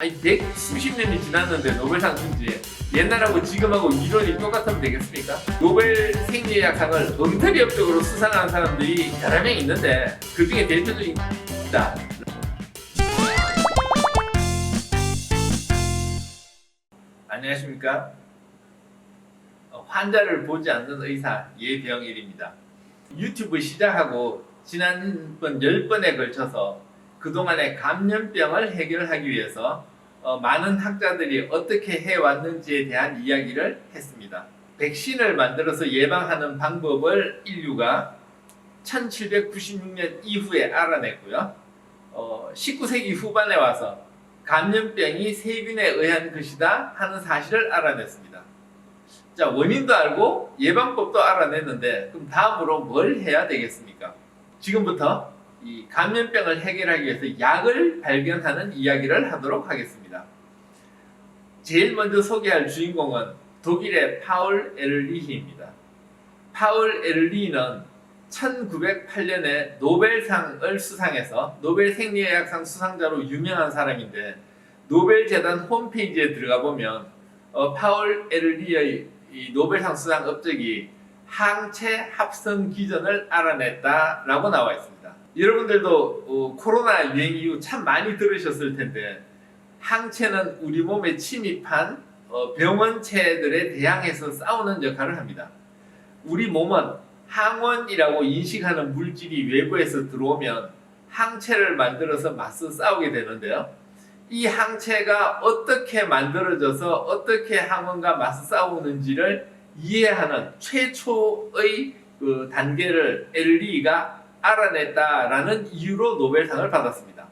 아니 백 수십 년이 지났는데 노벨상 준지 옛날하고 지금하고 이론이 똑같으면 되겠습니까? 노벨 생리학상을 엉터리업적으로 수상한 사람들이 여러 명 있는데 그 중에 대표적인 다 안녕하십니까? 어, 환자를 보지 않는 의사 예병일입니다. 유튜브 시작하고 지난번 10번에 걸쳐서 그동안의 감염병을 해결하기 위해서 어, 많은 학자들이 어떻게 해왔는지에 대한 이야기를 했습니다. 백신을 만들어서 예방하는 방법을 인류가 1796년 이후에 알아냈고요. 어, 19세기 후반에 와서 감염병이 세균에 의한 것이다 하는 사실을 알아냈습니다. 자, 원인도 알고 예방법도 알아냈는데 그럼 다음으로 뭘 해야 되겠습니까? 지금부터 이 감염병을 해결하기 위해서 약을 발견하는 이야기를 하도록 하겠습니다. 제일 먼저 소개할 주인공은 독일의 파울 에르리히입니다. 파울 에르리히는 1908년에 노벨상을 수상해서 노벨 생리의학상 수상자로 유명한 사람인데 노벨 재단 홈페이지에 들어가 보면 어, 파울 에르리의 이 노벨상 수상 업적이 항체 합성 기전을 알아냈다라고 나와 있습니다. 여러분들도 어, 코로나 유행 이후 참 많이 들으셨을 텐데 항체는 우리 몸에 침입한 어, 병원체들에 대항해서 싸우는 역할을 합니다. 우리 몸은 항원이라고 인식하는 물질이 외부에서 들어오면 항체를 만들어서 맞서 싸우게 되는데요. 이 항체가 어떻게 만들어져서 어떻게 항원과 맞서 싸우는지를 이해하는 최초의 그 단계를 엘리가 알아냈다라는 이유로 노벨상을 받았습니다.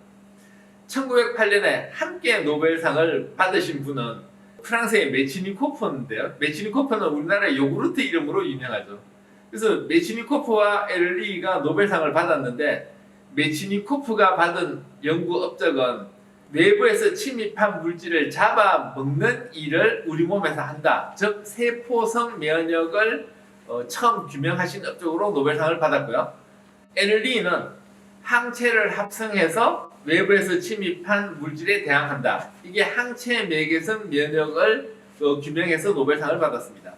1908년에 함께 노벨상을 받으신 분은 프랑스의 메치니코프인데요. 메치니코프는 우리나라의 요구르트 이름으로 유명하죠. 그래서 메치니코프와 엘리가 노벨상을 받았는데 메치니코프가 받은 연구 업적은 외부에서 침입한 물질을 잡아 먹는 일을 우리 몸에서 한다. 즉 세포성 면역을 어, 처음 규명하신 업적으로 노벨상을 받았고요. 엘리는 항체를 합성해서 외부에서 침입한 물질에 대항한다. 이게 항체 매개성 면역을 어, 규명해서 노벨상을 받았습니다.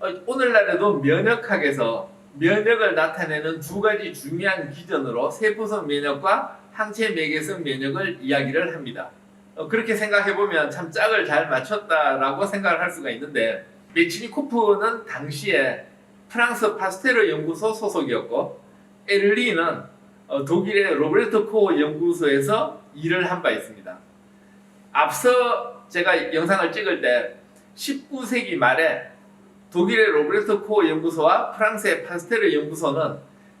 어, 오늘날에도 면역학에서 면역을 나타내는 두 가지 중요한 기전으로 세포성 면역과 항체 매개성 면역을 이야기를 합니다. 어, 그렇게 생각해 보면 참 짝을 잘 맞췄다라고 생각을 할 수가 있는데 메치니코프는 당시에 프랑스 파스테르 연구소 소속이었고 엘리는 어, 독일의 로베르토 코어 연구소에서 일을 한 바 있습니다. 앞서 제가 영상을 찍을 때 19세기 말에 독일의 로베르토 코어 연구소와 프랑스의 파스테르 연구소는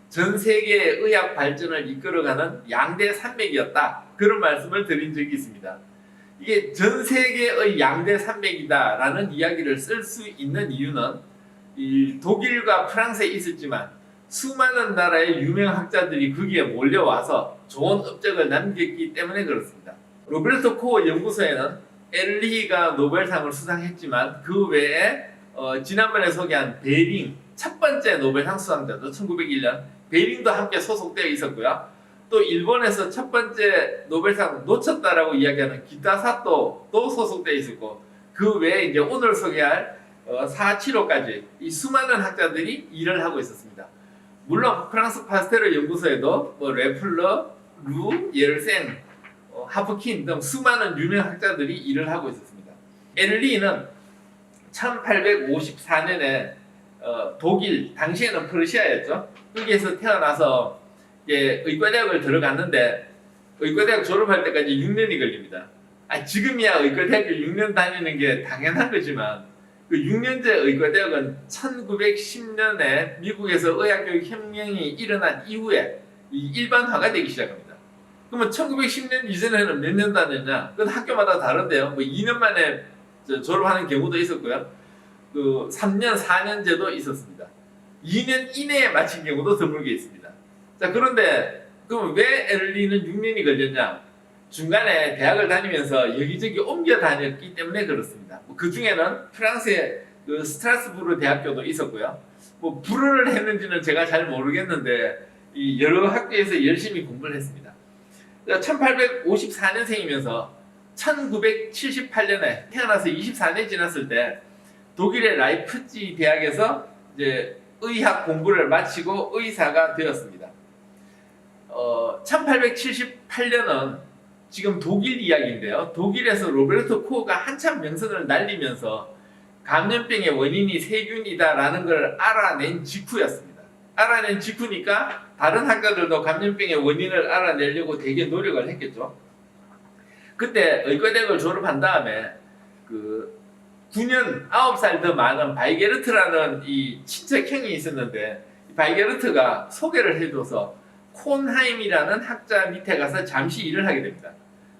전 세계의 의학 발전을 이끌어가는 양대 산맥이었다. 그런 말씀을 드린 적이 있습니다. 이게 전 세계의 양대 산맥이다라는 이야기를 쓸 수 있는 이유는 이 독일과 프랑스에 있었지만 수많은 나라의 유명 학자들이 거기에 몰려와서 좋은 업적을 남겼기 때문에 그렇습니다. 로베르토 코어 연구소에는 엘리가 노벨상을 수상했지만 그 외에 어, 지난번에 소개한 베링 첫 번째 노벨상 수상자도 1901년 베링도 함께 소속되어 있었고요. 또 일본에서 첫 번째 노벨상 놓쳤다라고 이야기하는 기타사토 또 소속되어 있었고 그 외에 이제 오늘 소개할 어, 475까지 이 수많은 학자들이 일을 하고 있었습니다. 물론 프랑스 파스테르 연구소에도 뭐 레플러, 루, 예르센, 어, 하프킨 등 수많은 유명 학자들이 일을 하고 있었습니다. 엘리는 1854년에 어, 독일 당시에는 퍼르시아였죠. 거기에서 태어나서 이제 의과대학을 들어갔는데 의과대학 졸업할 때까지 6년이 걸립니다. 아, 지금이야 의과대학교 6년 다니는 게 당연한 거지만 그 6년제 의과대학은 1910년에 미국에서 의학교육 혁명이 일어난 이후에 이 일반화가 되기 시작합니다. 그러면 1910년 이전에는 몇 년 다녔냐? 그건 학교마다 다른데요. 뭐 2년 만에 저- 졸업하는 경우도 있었고요. 그 3년, 4년제도 있었습니다. 2년 이내에 마친 경우도 드물게 있습니다. 자, 그런데 그럼 왜 엘리는 6년이 걸렸냐? 중간에 대학을 다니면서 여기저기 옮겨 다녔기 때문에 그렇습니다. 뭐그 중에는 프랑스의 그 스트라스부르 대학교도 있었고요. 뭐 불어를 했는지는 제가 잘 모르겠는데 이 여러 학교에서 열심히 공부를 했습니다. 1854년생이면서 1978년에 태어나서 24년 지났을 때 독일의 라이프치 대학에서 이제 의학 공부를 마치고 의사가 되었습니다. 어, 1878년은 지금 독일 이야기인데요. 독일에서 로베르토 코어가 한참 명성을 날리면서 감염병의 원인이 세균이다라는 걸 알아낸 직후였습니다. 알아낸 직후니까 다른 학자들도 감염병의 원인을 알아내려고 되게 노력을 했겠죠. 그때 의과대학을 졸업한 다음에 그 9년 9살 더 많은 바이게르트라는 이 친척 형이 있었는데 이 바이게르트가 소개를 해줘서 콘하임이라는 학자 밑에 가서 잠시 일을 하게 됩니다.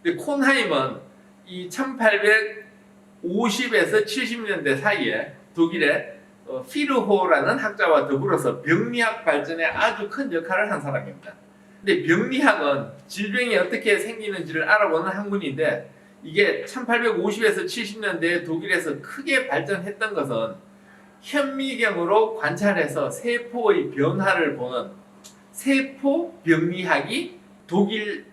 근데 콘하임은 이 1850에서 70년대 사이에 독일의 어, 피르호라는 학자와 더불어서 병리학 발전에 아주 큰 역할을 한 사람입니다. 근데 병리학은 질병이 어떻게 생기는지를 알아보는 학문인데 이게 1850에서 70년대에 독일에서 크게 발전했던 것은 현미경으로 관찰해서 세포의 변화를 보는 세포 병리학이 독일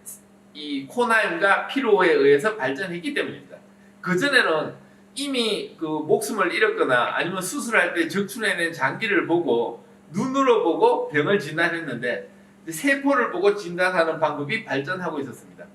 이 코나임과 피로에 의해서 발전했기 때문입니다. 그 전에는 이미 그 목숨을 잃었거나 아니면 수술할 때 적출해낸 장기를 보고 눈으로 보고 병을 진단했는데 세포를 보고 진단하는 방법이 발전하고 있었습니다.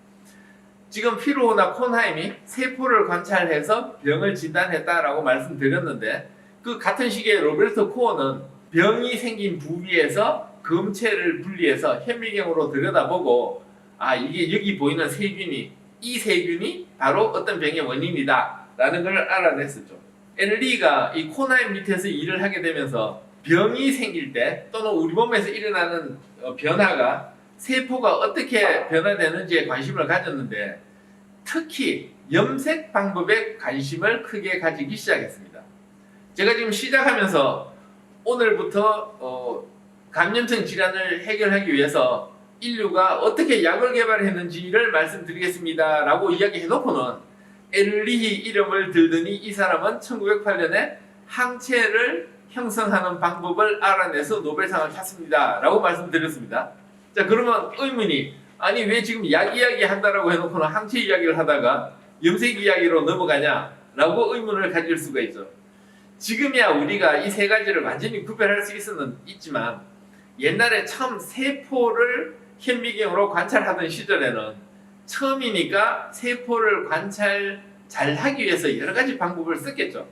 지금 피로나 콘하임이 세포를 관찰해서 병을 진단했다라고 말씀드렸는데 그 같은 시기에 로베르토 코어는 병이 생긴 부위에서 검체를 분리해서 현미경으로 들여다보고 아 이게 여기 보이는 세균이 이 세균이 바로 어떤 병의 원인이다 라는 걸 알아냈었죠. 엘리가 이 코나임 밑에서 일을 하게 되면서 병이 생길 때 또는 우리 몸에서 일어나는 어, 변화가 세포가 어떻게 변화되는지에 관심을 가졌는데 특히 염색 방법에 관심을 크게 가지기 시작했습니다. 제가 지금 시작하면서 오늘부터 어, 감염성 질환을 해결하기 위해서 인류가 어떻게 약을 개발했는지를 말씀드리겠습니다. 라고 이야기해놓고는 엘리히 이름을 들더니 이 사람은 1908년에 항체를 형성하는 방법을 알아내서 노벨상을 탔습니다. 라고 말씀드렸습니다. 자, 그러면 의문이, 아니, 왜 지금 약 이야기 한다라고 해놓고는 항체 이야기를 하다가 염색 이야기로 넘어가냐? 라고 의문을 가질 수가 있죠. 지금이야 우리가 이 세 가지를 완전히 구별할 수 있었는, 있지만, 옛날에 처음 세포를 현미경으로 관찰하던 시절에는 처음이니까 세포를 관찰 잘 하기 위해서 여러 가지 방법을 썼겠죠.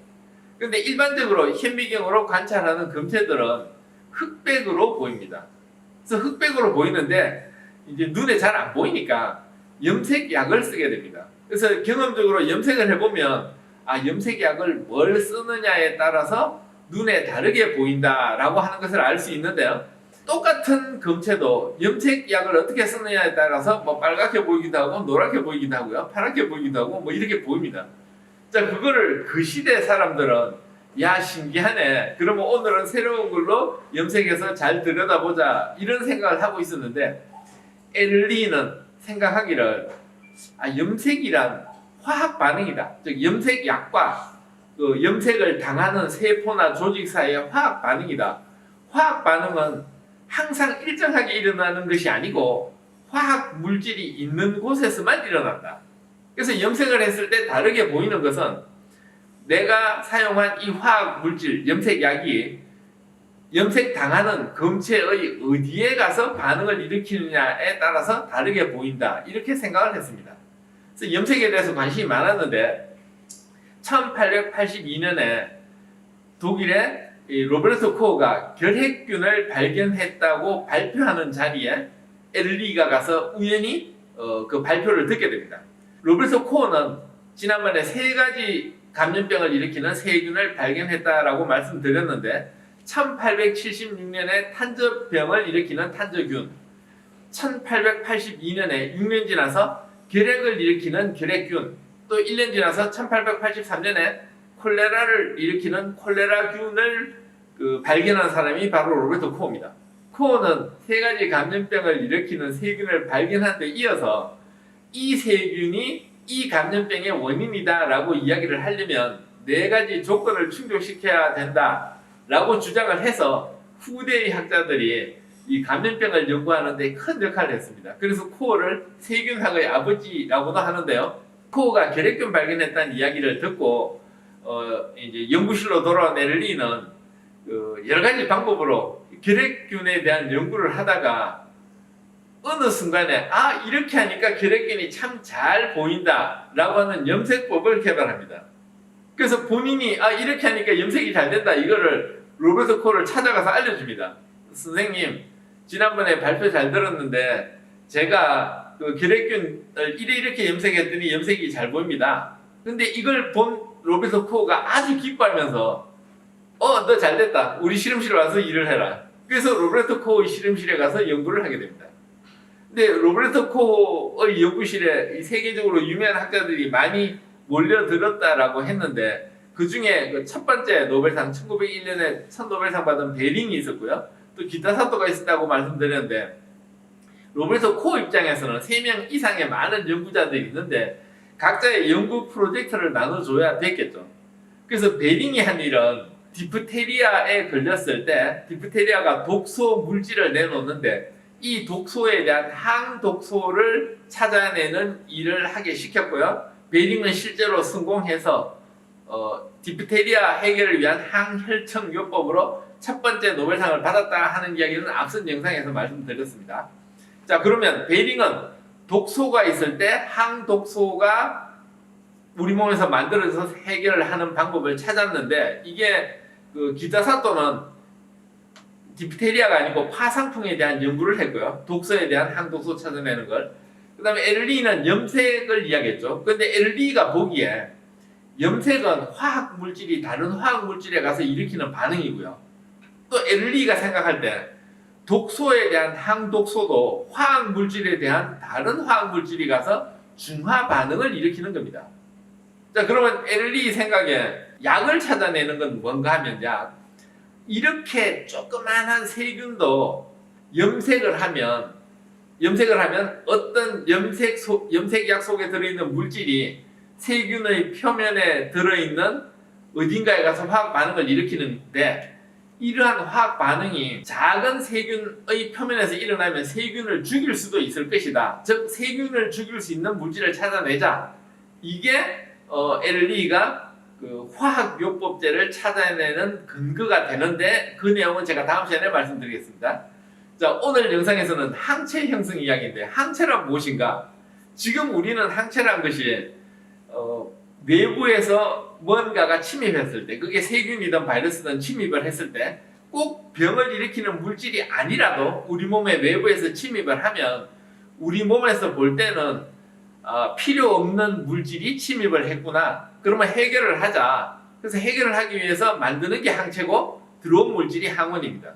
근데 일반적으로 현미경으로 관찰하는 검체들은 흑백으로 보입니다. 그래서 흑백으로 보이는데 이제 눈에 잘 안 보이니까 염색 약을 쓰게 됩니다. 그래서 경험적으로 염색을 해보면 아 염색 약을 뭘 쓰느냐에 따라서 눈에 다르게 보인다라고 하는 것을 알 수 있는데요. 똑같은 검체도 염색약을 어떻게 쓰느냐에 따라서 뭐 빨갛게 보이기도 하고 노랗게 보이기도 하고요. 파랗게 보이기도 하고 뭐 이렇게 보입니다. 자, 그거를 그 시대 사람들은 야 신기하네. 그러면 오늘은 새로운 걸로 염색해서 잘 들여다보자 이런 생각을 하고 있었는데 엘리는 생각하기를 아, 염색이란 화학 반응이다. 즉 염색약과 그 염색을 당하는 세포나 조직 사이의 화학 반응이다. 화학 반응은 항상 일정하게 일어나는 것이 아니고 화학 물질이 있는 곳에서만 일어난다. 그래서 염색을 했을 때 다르게 보이는 것은 내가 사용한 이 화학 물질, 염색약이 염색 당하는 검체의 어디에 가서 반응을 일으키느냐에 따라서 다르게 보인다. 이렇게 생각을 했습니다. 그래서 염색에 대해서 관심이 많았는데 1882년에 독일의 이 로베르토 코어가 결핵균을 발견했다고 발표하는 자리에 엘리가 가서 우연히 어, 그 발표를 듣게 됩니다. 로베르토 코어는 지난번에 세 가지 감염병을 일으키는 세균을 발견했다라고 말씀드렸는데 1876년에 탄저병을 일으키는 탄저균 1882년에 6년 지나서 결핵을 일으키는 결핵균 또 1년 지나서 1883년에 콜레라를 일으키는 콜레라균을 그 발견한 사람이 바로 로베르토 코어입니다. 코어는 세 가지 감염병을 일으키는 세균을 발견한 데 이어서 이 세균이 이 감염병의 원인이다라고 이야기를 하려면 네 가지 조건을 충족시켜야 된다라고 주장을 해서 후대의 학자들이 이 감염병을 연구하는 데 큰 역할을 했습니다. 그래서 코어를 세균학의 아버지라고도 하는데요. 코어가 결핵균 발견했다는 이야기를 듣고 어, 이제 연구실로 돌아온 에를리는 그 여러 가지 방법으로 결핵균에 대한 연구를 하다가 어느 순간에 아 이렇게 하니까 결핵균이 참 잘 보인다 라고 하는 염색법을 개발합니다. 그래서 본인이 아 이렇게 하니까 염색이 잘 된다 이거를 로버트 코를 찾아가서 알려줍니다. 선생님 지난번에 발표 잘 들었는데 제가 그 결핵균을 이래 이렇게 염색했더니 염색이 잘 보입니다. 근데 이걸 본 로버트 코가 아주 기뻐하면서 어 너 잘 됐다 우리 실험실 와서 일을 해라. 그래서 로버트 코의 실험실에 가서 연구를 하게 됩니다. 근데 로버트 코의 연구실에 이 세계적으로 유명한 학자들이 많이 몰려들었다라고 했는데 그 중에 그첫 번째 노벨상 1901년에 첫 노벨상 받은 베링이 있었고요. 또 기타 사또가 있었다고 말씀드렸는데 로버트 코 입장에서는 3명 이상의 많은 연구자들이 있는데 각자의 연구 프로젝트를 나눠줘야 됐겠죠. 그래서 베링이 한 일은 디프테리아에 걸렸을 때 디프테리아가 독소 물질을 내놓는데 이 독소에 대한 항독소를 찾아내는 일을 하게 시켰고요. 베링은 실제로 성공해서 어, 디프테리아 해결을 위한 항혈청 요법으로 첫 번째 노벨상을 받았다 하는 이야기는 앞선 영상에서 말씀드렸습니다. 자 그러면 베링은 독소가 있을 때 항독소가 우리 몸에서 만들어져서 해결을 하는 방법을 찾았는데 이게 그 기타사토는 디프테리아가 아니고 파상풍에 대한 연구를 했고요. 독소에 대한 항독소 찾아내는 걸. 그 다음에 엘리는 염색을 이야기했죠. 근데 엘리가 보기에 염색은 화학 물질이 다른 화학 물질에 가서 일으키는 반응이고요. 또 엘리가 생각할 때 독소에 대한 항독소도 화학 물질에 대한 다른 화학 물질이 가서 중화 반응을 일으키는 겁니다. 자, 그러면 엘리 생각에 약을 찾아내는 건 뭔가 하면 약. 이렇게 조그만한 세균도 염색을 하면 염색을 하면 어떤 염색 소, 염색약 속에 들어있는 물질이 세균의 표면에 들어있는 어딘가에 가서 화학 반응을 일으키는데 이러한 화학 반응이 작은 세균의 표면에서 일어나면 세균을 죽일 수도 있을 것이다. 즉 세균을 죽일 수 있는 물질을 찾아내자. 이게 어, 엘리가 그 화학요법제를 찾아내는 근거가 되는데 그 내용은 제가 다음 시간에 말씀드리겠습니다. 자 오늘 영상에서는 항체 형성 이야기인데 항체란 무엇인가? 지금 우리는 항체란 것이 어, 내부에서 뭔가가 침입했을 때 그게 세균이든 바이러스든 침입을 했을 때 꼭 병을 일으키는 물질이 아니라도 우리 몸의 외부에서 침입을 하면 우리 몸에서 볼 때는 어, 필요 없는 물질이 침입을 했구나. 그러면 해결을 하자. 그래서 해결을 하기 위해서 만드는 게 항체고 들어온 물질이 항원입니다.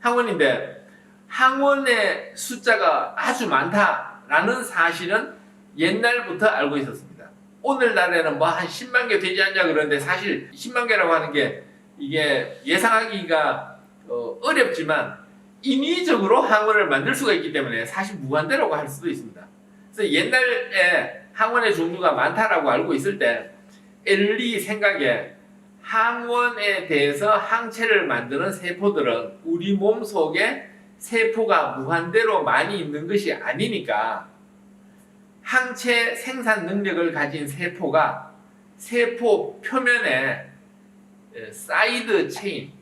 항원인데 항원의 숫자가 아주 많다라는 사실은 옛날부터 알고 있었습니다. 오늘날에는 뭐 한 10만 개 되지 않냐 그러는데 사실 10만 개라고 하는 게 이게 예상하기가 어, 어렵지만 인위적으로 항원을 만들 수가 있기 때문에 사실 무한대라고 할 수도 있습니다. 그래서 옛날에 항원의 종류가 많다라고 알고 있을 때 엘리 생각에 항원에 대해서 항체를 만드는 세포들은 우리 몸 속에 세포가 무한대로 많이 있는 것이 아니니까 항체 생산 능력을 가진 세포가 세포 표면에 에, 사이드 체인,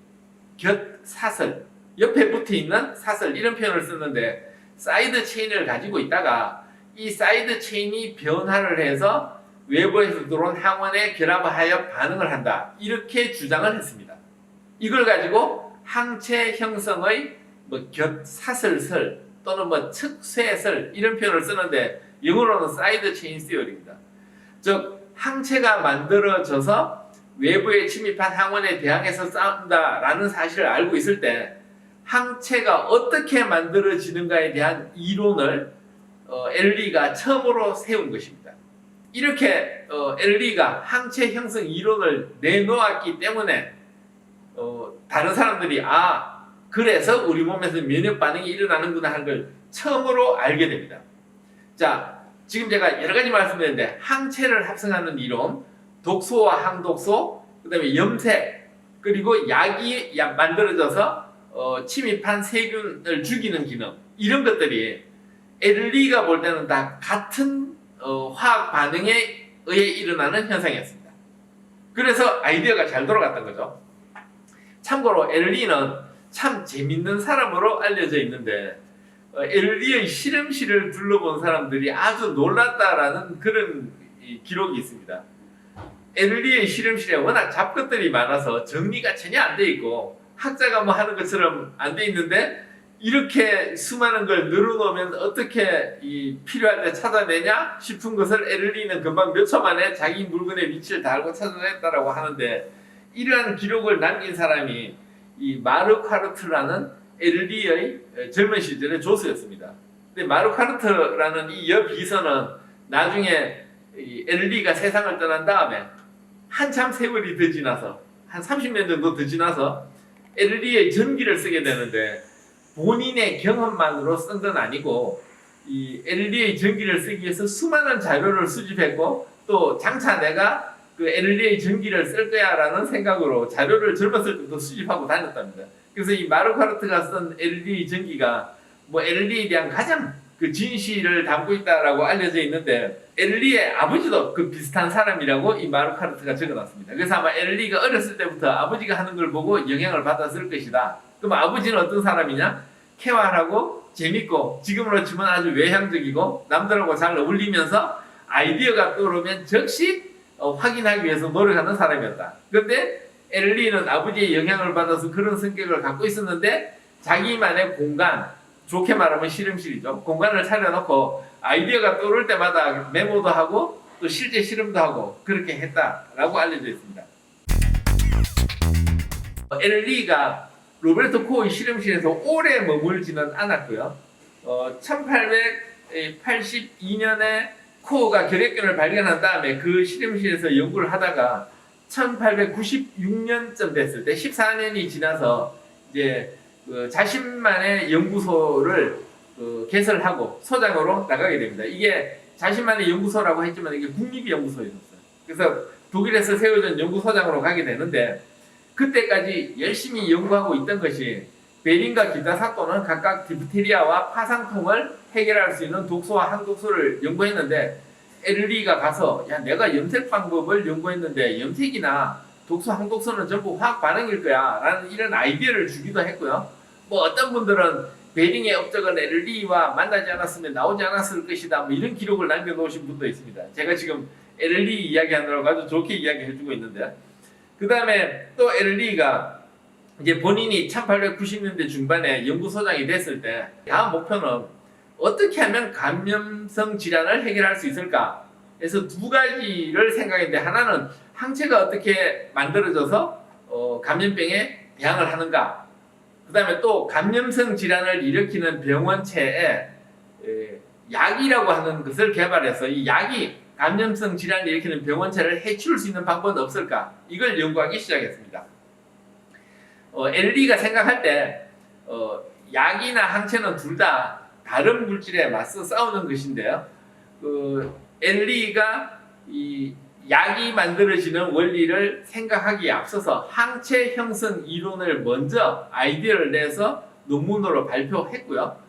곁 사슬, 옆에 붙어 있는 사슬 이런 표현을 쓰는데 사이드 체인을 가지고 있다가 이 사이드 체인이 변화를 해서 외부에서 들어온 항원에 결합하여 반응을 한다. 이렇게 주장을 했습니다. 이걸 가지고 항체 형성의 뭐 곁사슬설 또는 뭐 측쇄설 이런 표현을 쓰는데 영어로는 사이드 체인 시어리입니다. 즉 항체가 만들어져서 외부에 침입한 항원에 대항해서 싸운다라는 사실을 알고 있을 때 항체가 어떻게 만들어지는가에 대한 이론을 어, 엘리가 처음으로 세운 것입니다. 이렇게 어, 엘리가 항체 형성 이론을 내놓았기 때문에 어, 다른 사람들이 아 그래서 우리 몸에서 면역 반응이 일어나는구나 하는 걸 처음으로 알게 됩니다. 자, 지금 제가 여러 가지 말씀드렸는데 항체를 합성하는 이론, 독소와 항독소, 그 다음에 염색, 그리고 약이 약 만들어져서 어, 침입한 세균을 죽이는 기능 이런 것들이 엘리가 볼 때는 다 같은 어, 화학 반응에 의해 일어나는 현상이었습니다. 그래서 아이디어가 잘 돌아갔던 거죠. 참고로 엘리는 참 재밌는 사람으로 알려져 있는데 어, 엘리의 실험실을 둘러본 사람들이 아주 놀랐다라는 그런 이 기록이 있습니다. 엘리의 실험실에 워낙 잡것들이 많아서 정리가 전혀 안 돼 있고 학자가 뭐 하는 것처럼 안 돼 있는데 이렇게 수많은 걸 늘어놓으면 어떻게 이 필요할 때 찾아내냐 싶은 것을 엘리는 금방 몇 초 만에 자기 물건의 위치를 다 알고 찾아냈다라고 하는데 이러한 기록을 남긴 사람이 이 마르카르트라는 엘리의 젊은 시절의 조수였습니다. 근데 마르카르트라는 이 여비서는 나중에 이 엘리가 세상을 떠난 다음에 한참 세월이 더 지나서 한 30년 정도 더 지나서 엘리의 전기를 쓰게 되는데 본인의 경험만으로 쓴 건 아니고 이 엘리의 전기를 쓰기 위해서 수많은 자료를 수집했고 또 장차 내가 그 엘리의 전기를 쓸 거야라는 생각으로 자료를 젊었을 때부터 수집하고 다녔답니다. 그래서 이 마르카르트가 쓴 LED 전기가 뭐 LED에 대한 가장 그 진실을 담고 있다라고 알려져 있는데 엘리의 아버지도 그 비슷한 사람이라고 이 마르카르트가 적어놨습니다. 그래서 아마 엘리가 어렸을 때부터 아버지가 하는 걸 보고 영향을 받았을 것이다. 그럼 아버지는 어떤 사람이냐? 쾌활하고 재밌고 지금으로 치면 아주 외향적이고 남들하고 잘 어울리면서 아이디어가 떠오르면 즉시 어, 확인하기 위해서 노력하는 사람이었다. 그런데 엘리는 아버지의 영향을 받아서 그런 성격을 갖고 있었는데 자기만의 공간, 좋게 말하면 실험실이죠. 공간을 차려놓고 아이디어가 떠오를 때마다 메모도 하고 또 실제 실험도 하고 그렇게 했다라고 알려져 있습니다. 어, 엘리가 로베르토 코의 실험실에서 오래 머물지는 않았고요. 어, 1882년에 코가 결핵균을 발견한 다음에 그 실험실에서 연구를 하다가 1896년쯤 됐을 때 14년이 지나서 이제 그 자신만의 연구소를 그 개설하고 소장으로 나가게 됩니다. 이게 자신만의 연구소라고 했지만 이게 국립연구소였어요. 그래서 독일에서 세워진 연구소장으로 가게 되는데 그때까지 열심히 연구하고 있던 것이 베린과 기타 사또는 각각 디프테리아와 파상통을 해결할 수 있는 독소와 항독소를 연구했는데 엘리가 가서 야 내가 염색 방법을 연구했는데 염색이나 독소 항독소는 전부 화학 반응일 거야. 라는 이런 아이디어를 주기도 했고요. 뭐 어떤 분들은 베링의 업적은 엘리와 만나지 않았으면 나오지 않았을 것이다 뭐 이런 기록을 남겨놓으신 분도 있습니다. 제가 지금 엘리 이야기하느라고 아주 좋게 이야기해주고 있는데 그 다음에 또 엘리가 이제 본인이 1890년대 중반에 연구소장이 됐을 때 다음 목표는 어떻게 하면 감염성 질환을 해결할 수 있을까? 그래서 두 가지를 생각했는데 하나는 항체가 어떻게 만들어져서 어, 감염병에 대항을 하는가? 그 다음에 또 감염성 질환을 일으키는 병원체에 에, 약이라고 하는 것을 개발해서 이 약이 감염성 질환을 일으키는 병원체를 해치울 수 있는 방법은 없을까? 이걸 연구하기 시작했습니다. 어, 엘리가 생각할 때 어, 약이나 항체는 둘다 다른 물질에 맞서 싸우는 것인데요. 그 엘리가 이 약이 만들어지는 원리를 생각하기에 앞서서 항체 형성 이론을 먼저 아이디어를 내서 논문으로 발표했고요.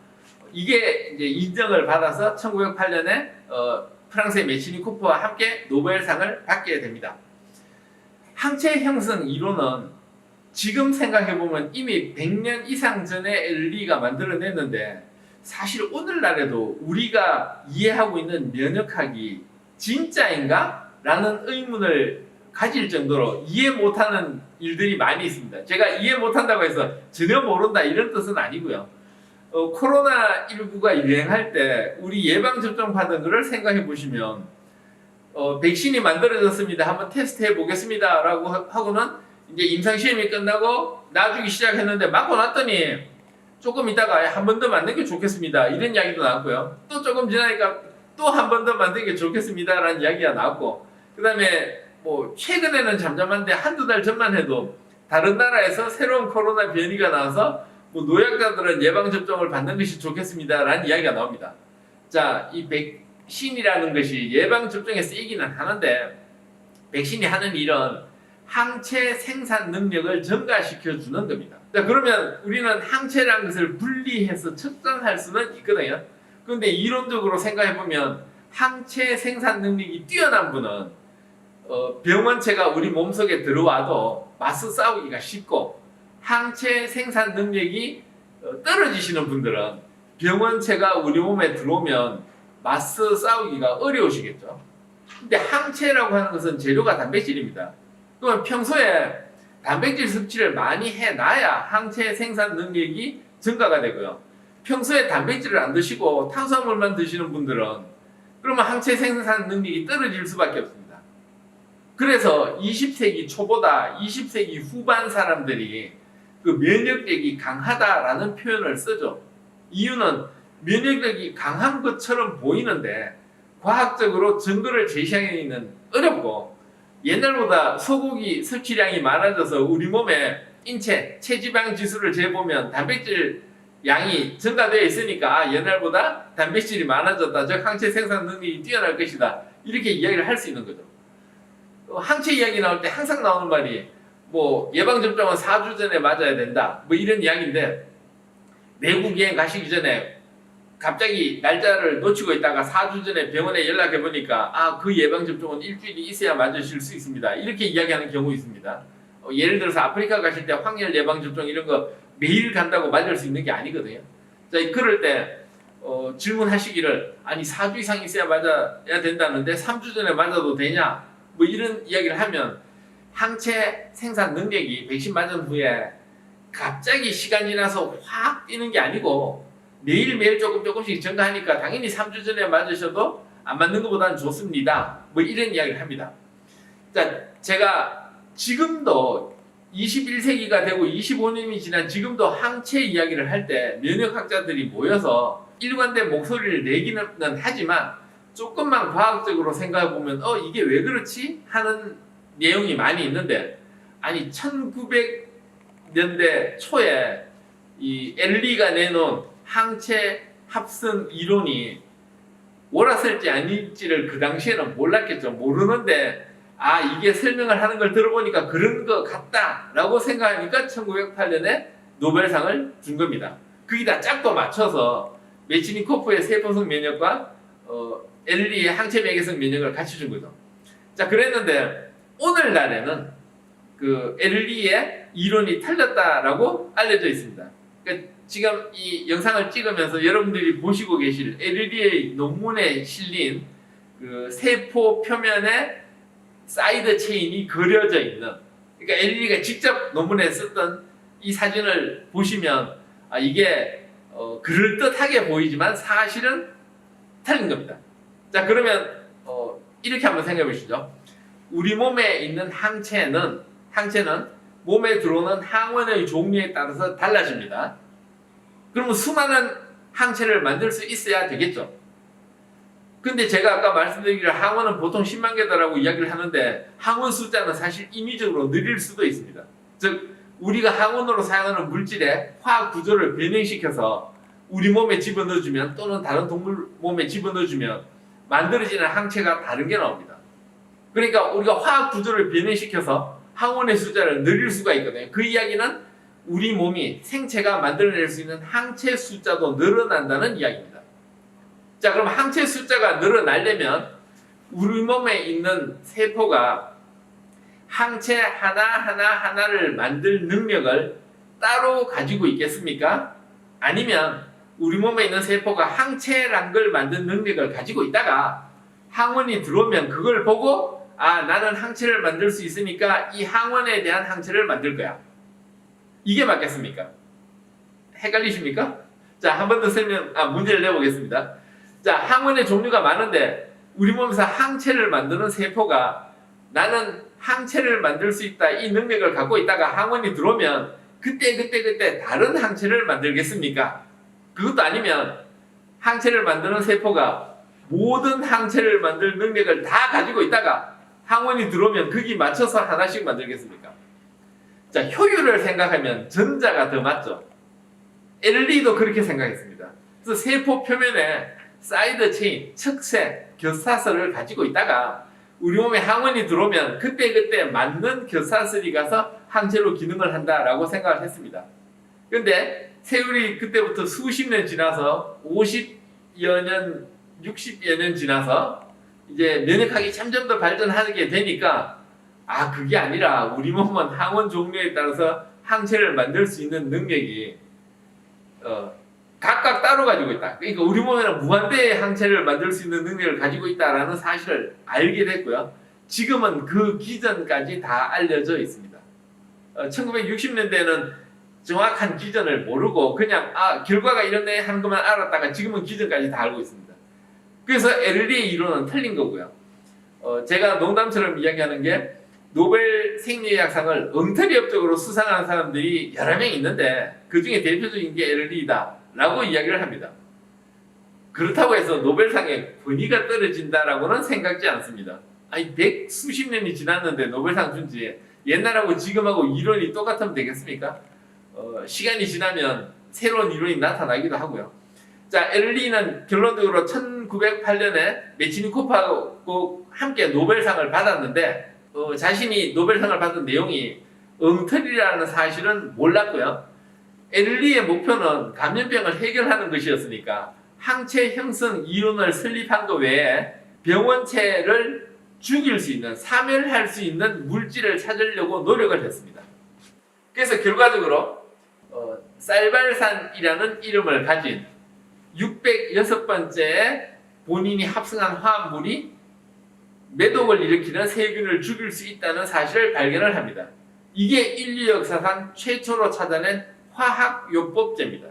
이게 이제 인정을 받아서 1908년에 어, 프랑스의 메치니 쿠퍼와 함께 노벨상을 받게 됩니다. 항체 형성 이론은 지금 생각해보면 이미 100년 이상 전에 엘리가 만들어냈는데 사실 오늘날에도 우리가 이해하고 있는 면역학이 진짜인가? 라는 의문을 가질 정도로 이해 못하는 일들이 많이 있습니다. 제가 이해 못한다고 해서 전혀 모른다 이런 뜻은 아니고요. 어, 코로나19가 유행할 때 우리 예방접종 받은 거를 생각해 보시면 어, 백신이 만들어졌습니다. 한번 테스트 해 보겠습니다. 라고 하- 하고는 이제 임상시험이 끝나고 놔주기 시작했는데 맞고 났더니 조금 있다가 한 번 더 만든 게 좋겠습니다. 이런 이야기도 나왔고요. 또 조금 지나니까 또 한 번 더 만든 게 좋겠습니다. 라는 이야기가 나왔고 그 다음에 뭐 최근에는 잠잠한데 한두 달 전만 해도 다른 나라에서 새로운 코로나 변이가 나와서 뭐 노약자들은 예방접종을 받는 것이 좋겠습니다. 라는 이야기가 나옵니다. 자, 이 백신이라는 것이 예방접종에 쓰이기는 하는데 백신이 하는 일은 항체 생산 능력을 증가시켜 주는 겁니다. 자, 그러면 우리는 항체라는 것을 분리해서 측정할 수는 있거든요. 그런데 이론적으로 생각해 보면 항체 생산 능력이 뛰어난 분은 어, 병원체가 우리 몸속에 들어와도 맞서 싸우기가 쉽고 항체 생산 능력이 어, 떨어지시는 분들은 병원체가 우리 몸에 들어오면 맞서 싸우기가 어려우시겠죠. 근데 항체라고 하는 것은 재료가 단백질입니다. 그러면 평소에 단백질 섭취를 많이 해놔야 항체 생산 능력이 증가가 되고요. 평소에 단백질을 안 드시고 탄수화물만 드시는 분들은 그러면 항체 생산 능력이 떨어질 수밖에 없습니다. 그래서 20세기 초보다 20세기 후반 사람들이 그 면역력이 강하다라는 표현을 쓰죠. 이유는 면역력이 강한 것처럼 보이는데 과학적으로 증거를 제시하기는 어렵고 옛날보다 소고기 섭취량이 많아져서 우리 몸에 인체 체지방 지수를 재보면 단백질 양이 증가되어 있으니까 아, 옛날보다 단백질이 많아졌다. 즉 항체 생산 능력이 뛰어날 것이다. 이렇게 이야기를 할 수 있는 거죠. 어, 항체 이야기 나올 때 항상 나오는 말이 뭐 예방 접종은 4주 전에 맞아야 된다. 뭐 이런 이야기인데 외국 여행 가시기 전에 갑자기 날짜를 놓치고 있다가 4주 전에 병원에 연락해 보니까 아 그 예방 접종은 일주일이 있어야 맞으실 수 있습니다. 이렇게 이야기하는 경우 있습니다. 어, 예를 들어서 아프리카 가실 때 황열 예방 접종 이런 거 매일 간다고 맞을 수 있는 게 아니거든요. 자, 그럴 때 어, 질문하시기를 아니 4주 이상 있어야 맞아야 된다는데 3주 전에 맞아도 되냐? 뭐 이런 이야기를 하면 항체 생산 능력이 백신 맞은 후에 갑자기 시간 지나서 확 뛰는 게 아니고 매일매일 조금 조금씩 증가하니까 당연히 3주 전에 맞으셔도 안 맞는 것보다는 좋습니다. 뭐 이런 이야기를 합니다. 자, 제가 지금도 21세기가 되고 25년이 지난 지금도 항체 이야기를 할 때 면역학자들이 모여서 일관된 목소리를 내기는 하지만 조금만 과학적으로 생각해 보면 어 이게 왜 그렇지 하는 내용이 많이 있는데 아니 1900년대 초에 이 엘리가 내놓은 항체 합성 이론이 옳았을지 아닐지를 그 당시에는 몰랐겠죠. 모르는데 아 이게 설명을 하는 걸 들어보니까 그런 것 같다라고 생각하니까 1908년에 노벨상을 준 겁니다. 거기다 짝도 맞춰서 메치니코프의 세포성 면역과 어, 엘리의 항체 매개성 면역을 같이 준 거죠. 자 그랬는데 오늘날에는 그 엘리의 이론이 틀렸다라고 알려져 있습니다. 그러니까 지금 이 영상을 찍으면서 여러분들이 보시고 계실 엘리의 논문에 실린 그 세포 표면에 사이드 체인이 그려져 있는 그러니까 엘리가 직접 논문에 썼던 이 사진을 보시면 아 이게 어, 그럴 듯하게 보이지만 사실은 틀린 겁니다. 자 그러면 어, 이렇게 한번 생각해 보시죠. 우리 몸에 있는 항체는 항체는 몸에 들어오는 항원의 종류에 따라서 달라집니다. 그러면 수많은 항체를 만들 수 있어야 되겠죠. 근데 제가 아까 말씀드리기를 항원은 보통 10만 개다라고 이야기를 하는데 항원 숫자는 사실 임의적으로 느릴 수도 있습니다. 즉 우리가 항원으로 사용하는 물질의 화학 구조를 변형시켜서 우리 몸에 집어넣어주면 또는 다른 동물 몸에 집어넣어주면 만들어지는 항체가 다른 게 나옵니다. 그러니까 우리가 화학 구조를 변형시켜서 항원의 숫자를 늘릴 수가 있거든요. 그 이야기는 우리 몸이 생체가 만들어낼 수 있는 항체 숫자도 늘어난다는 이야기입니다. 자, 그럼 항체 숫자가 늘어나려면 우리 몸에 있는 세포가 항체 하나하나 하나를 만들 능력을 따로 가지고 있겠습니까? 아니면 우리 몸에 있는 세포가 항체란 걸 만든 능력을 가지고 있다가 항원이 들어오면 그걸 보고 아 나는 항체를 만들 수 있으니까 이 항원에 대한 항체를 만들 거야. 이게 맞겠습니까? 헷갈리십니까? 자, 한 번 더 설명, 아, 문제를 내보겠습니다. 자, 항원의 종류가 많은데 우리 몸에서 항체를 만드는 세포가 나는 항체를 만들 수 있다 이 능력을 갖고 있다가 항원이 들어오면 그때 그때 그때 다른 항체를 만들겠습니까? 그것도 아니면 항체를 만드는 세포가 모든 항체를 만들 능력을 다 가지고 있다가 항원이 들어오면 거기 맞춰서 하나씩 만들겠습니까? 자, 효율을 생각하면 전자가 더 맞죠. 엘리도 그렇게 생각했습니다. 그래서 세포 표면에 사이드 체인, 척세, 교사설을 가지고 있다가 우리 몸에 항원이 들어오면 그때그때 맞는 교사설이 가서 항체로 기능을 한다라고 생각을 했습니다. 근데 세월이 그때부터 수십 년 지나서 50여 년 60여 년 지나서 이제 면역학이 점점 더 발전하게 되니까 아 그게 아니라 우리 몸은 항원 종류에 따라서 항체를 만들 수 있는 능력이 어, 각각 따로 가지고 있다. 그러니까 우리 몸에는 무한대의 항체를 만들 수 있는 능력을 가지고 있다라는 사실을 알게 됐고요. 지금은 그 기전까지 다 알려져 있습니다. 어, 1960년대에는 정확한 기전을 모르고 그냥 아 결과가 이렇네 하는 것만 알았다가 지금은 기전까지 다 알고 있습니다. 그래서 LL의 이론은 틀린 거고요. 어, 제가 농담처럼 이야기하는 게 노벨 생리학상을 엉터리업적으로 수상한 사람들이 여러 명 있는데 그 중에 대표적인 게 LL이다라고 이야기를 합니다. 그렇다고 해서 노벨상의 권위가 떨어진다라고는 생각지 않습니다. 아니 백 수십 년이 지났는데 노벨상 준지 옛날하고 지금하고 이론이 똑같으면 되겠습니까? 어, 시간이 지나면 새로운 이론이 나타나기도 하고요. 자, 엘리는 결론적으로 1908년에 메치니코프하고 함께 노벨상을 받았는데 어, 자신이 노벨상을 받은 내용이 엉터리라는 사실은 몰랐고요. 엘리의 목표는 감염병을 해결하는 것이었으니까 항체 형성 이론을 설립한 것 외에 병원체를 죽일 수 있는 사멸할 수 있는 물질을 찾으려고 노력을 했습니다. 그래서 결과적으로 어, 쌀발산이라는 이름을 가진 606번째 본인이 합성한 화합물이 매독을 일으키는 세균을 죽일 수 있다는 사실을 발견을 합니다. 이게 인류 역사상 최초로 찾아낸 화학요법제입니다.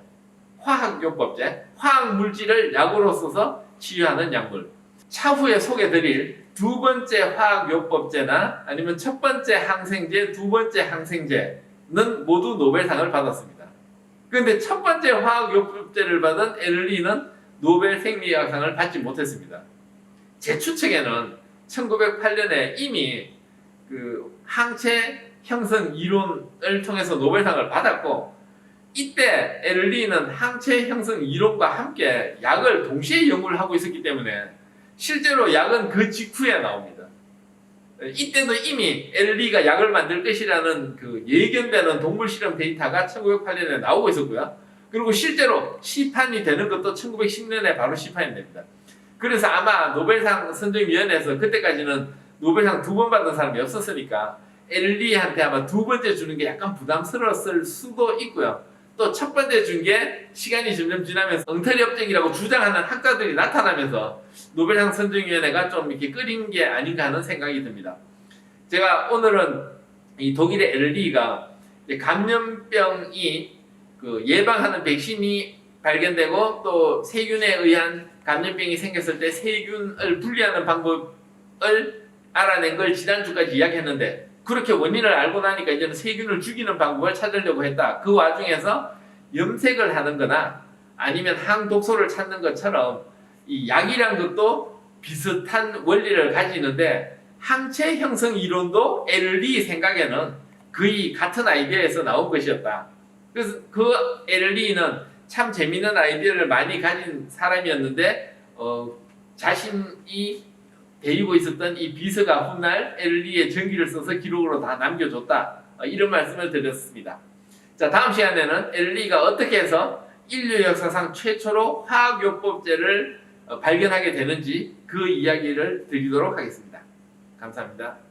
화학요법제, 화학물질을 약으로 써서 치유하는 약물. 차후에 소개드릴 두 번째 화학요법제나 아니면 첫 번째 항생제, 두 번째 항생제는 모두 노벨상을 받았습니다. 그런데 첫 번째 화학요법제를 받은 엘리는 노벨 생리학상을 받지 못했습니다. 제 추측에는 1908년에 이미 그 항체 형성 이론을 통해서 노벨상을 받았고 이때 엘리는 항체 형성 이론과 함께 약을 동시에 연구를 하고 있었기 때문에 실제로 약은 그 직후에 나옵니다. 이때도 이미 엘리가 약을 만들 것이라는 그 예견되는 동물 실험 데이터가 1908년에 나오고 있었고요. 그리고 실제로 시판이 되는 것도 1910년에 바로 시판이 됩니다. 그래서 아마 노벨상 선정위원회에서 그때까지는 노벨상 두 번 받은 사람이 없었으니까 엘리한테 아마 두 번째 주는 게 약간 부담스러웠을 수도 있고요. 또 첫 번째 준 게 시간이 점점 지나면서 엉터리 업적이라고 주장하는 학자들이 나타나면서 노벨상 선정위원회가 좀 이렇게 끓인 게 아닌가 하는 생각이 듭니다. 제가 오늘은 이 독일의 엘리가 감염병이 그 예방하는 백신이 발견되고 또 세균에 의한 감염병이 생겼을 때 세균을 분리하는 방법을 알아낸 걸 지난주까지 이야기했는데 그렇게 원인을 알고 나니까 이제는 세균을 죽이는 방법을 찾으려고 했다. 그 와중에서 염색을 하는 거나 아니면 항독소를 찾는 것처럼 이 약이란 것도 비슷한 원리를 가지는데 항체 형성 이론도 LD 생각에는 거의 같은 아이디어에서 나온 것이었다. 그래서 그 LD는 참 재미있는 아이디어를 많이 가진 사람이었는데 어, 자신이 데리고 있었던 이 비서가 훗날 LD의 전기를 써서 기록으로 다 남겨줬다. 어, 이런 말씀을 드렸습니다. 자 다음 시간에는 LD가 어떻게 해서 인류 역사상 최초로 화학요법제를 어, 발견하게 되는지 그 이야기를 드리도록 하겠습니다. 감사합니다.